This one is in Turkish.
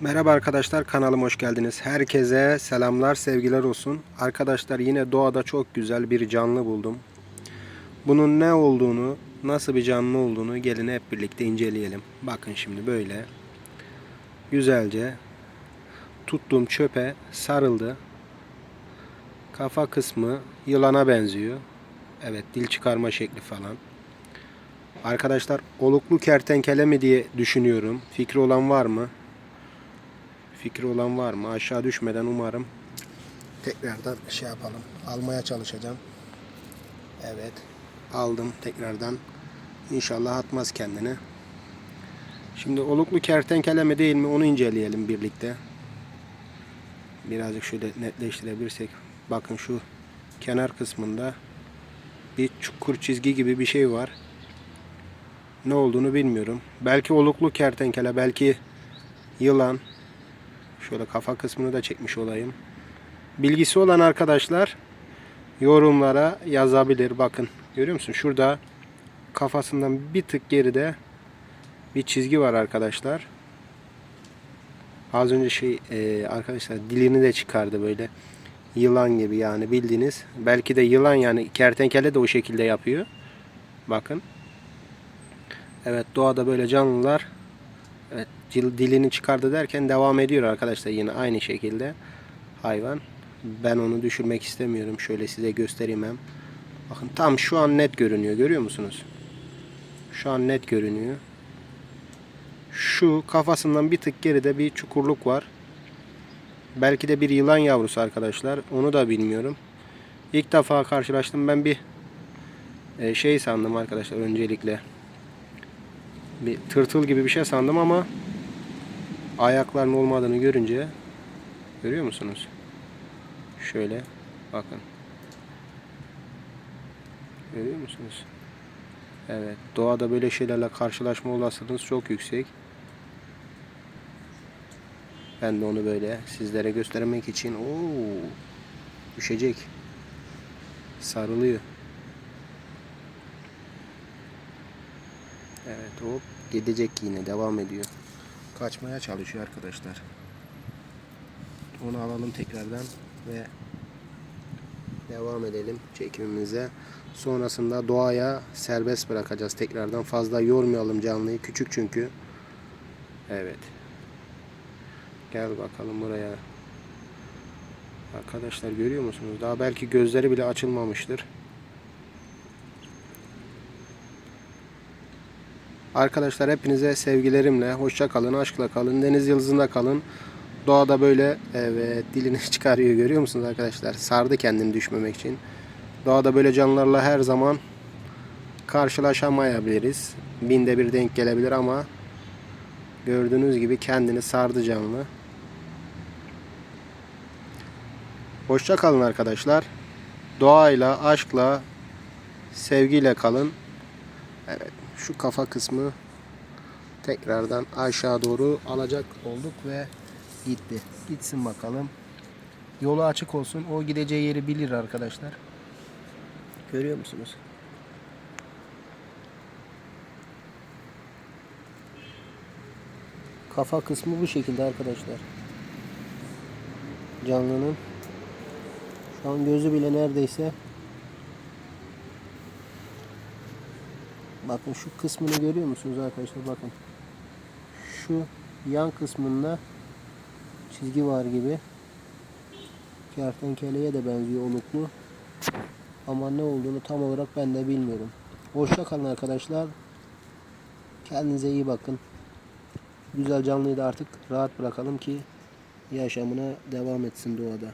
Merhaba arkadaşlar kanalıma hoş geldiniz. Herkese selamlar sevgiler olsun. Arkadaşlar yine doğada çok güzel bir canlı buldum. Bunun ne olduğunu, nasıl bir canlı olduğunu gelin hep birlikte inceleyelim. Bakın şimdi böyle güzelce tuttuğum çöpe sarıldı. Kafa kısmı yılana benziyor. Evet dil çıkarma şekli falan. Arkadaşlar oluklu kertenkele mi diye düşünüyorum. Fikri olan var mı? Fikri olan var mı? Aşağı düşmeden umarım tekrardan şey yapalım. Almaya çalışacağım. Evet. Aldım tekrardan. İnşallah atmaz kendini. Şimdi oluklu kertenkele mi değil mi onu inceleyelim birlikte. Birazcık şöyle netleştirebilirsek. Bakın şu kenar kısmında bir çukur çizgi gibi bir şey var. Ne olduğunu bilmiyorum. Belki oluklu kertenkele, belki yılan. Şöyle kafa kısmını da çekmiş olayım. Bilgisi olan arkadaşlar yorumlara yazabilir. Bakın görüyor musun? Şurada kafasından bir tık geride bir çizgi var arkadaşlar. Az önce şey e, arkadaşlar dilini de çıkardı böyle. Yılan gibi yani bildiğiniz. Belki de yılan yani kertenkele de o şekilde yapıyor. Bakın. Evet doğada böyle canlılar Evet dil- dilini çıkardı derken devam ediyor arkadaşlar yine aynı şekilde hayvan. Ben onu düşürmek istemiyorum. Şöyle size göstereyim hem. Bakın tam şu an net görünüyor. Görüyor musunuz? Şu an net görünüyor. Şu kafasından bir tık geride bir çukurluk var. Belki de bir yılan yavrusu arkadaşlar. Onu da bilmiyorum. İlk defa karşılaştım. Ben bir e, şey sandım arkadaşlar öncelikle bir tırtıl gibi bir şey sandım ama ayaklarının olmadığını görünce görüyor musunuz? Şöyle bakın. Görüyor musunuz? Evet, doğada böyle şeylerle karşılaşma olasılığınız çok yüksek. Ben de onu böyle sizlere göstermek için oo düşecek. Sarılıyor. Evet hop gidecek yine devam ediyor. Kaçmaya çalışıyor arkadaşlar. Onu alalım tekrardan ve devam edelim çekimimize. Sonrasında doğaya serbest bırakacağız tekrardan. Fazla yormayalım canlıyı. Küçük çünkü. Evet. Gel bakalım buraya. Arkadaşlar görüyor musunuz? Daha belki gözleri bile açılmamıştır. Arkadaşlar hepinize sevgilerimle hoşça kalın, aşkla kalın, deniz yıldızında kalın. Doğada böyle evet dilini çıkarıyor görüyor musunuz arkadaşlar? Sardı kendini düşmemek için. Doğada böyle canlılarla her zaman karşılaşamayabiliriz. Binde bir denk gelebilir ama gördüğünüz gibi kendini sardı canlı. Hoşça kalın arkadaşlar. Doğayla, aşkla, sevgiyle kalın. Evet, şu kafa kısmı tekrardan aşağı doğru alacak olduk ve gitti. Gitsin bakalım. Yolu açık olsun. O gideceği yeri bilir arkadaşlar. Görüyor musunuz? Kafa kısmı bu şekilde arkadaşlar. Canlının şu an gözü bile neredeyse Bakın şu kısmını görüyor musunuz arkadaşlar? Bakın. Şu yan kısmında çizgi var gibi. Kertenkeleye de benziyor oluklu. Ama ne olduğunu tam olarak ben de bilmiyorum. Hoşça kalın arkadaşlar. Kendinize iyi bakın. Güzel canlıyı da artık rahat bırakalım ki yaşamına devam etsin doğada.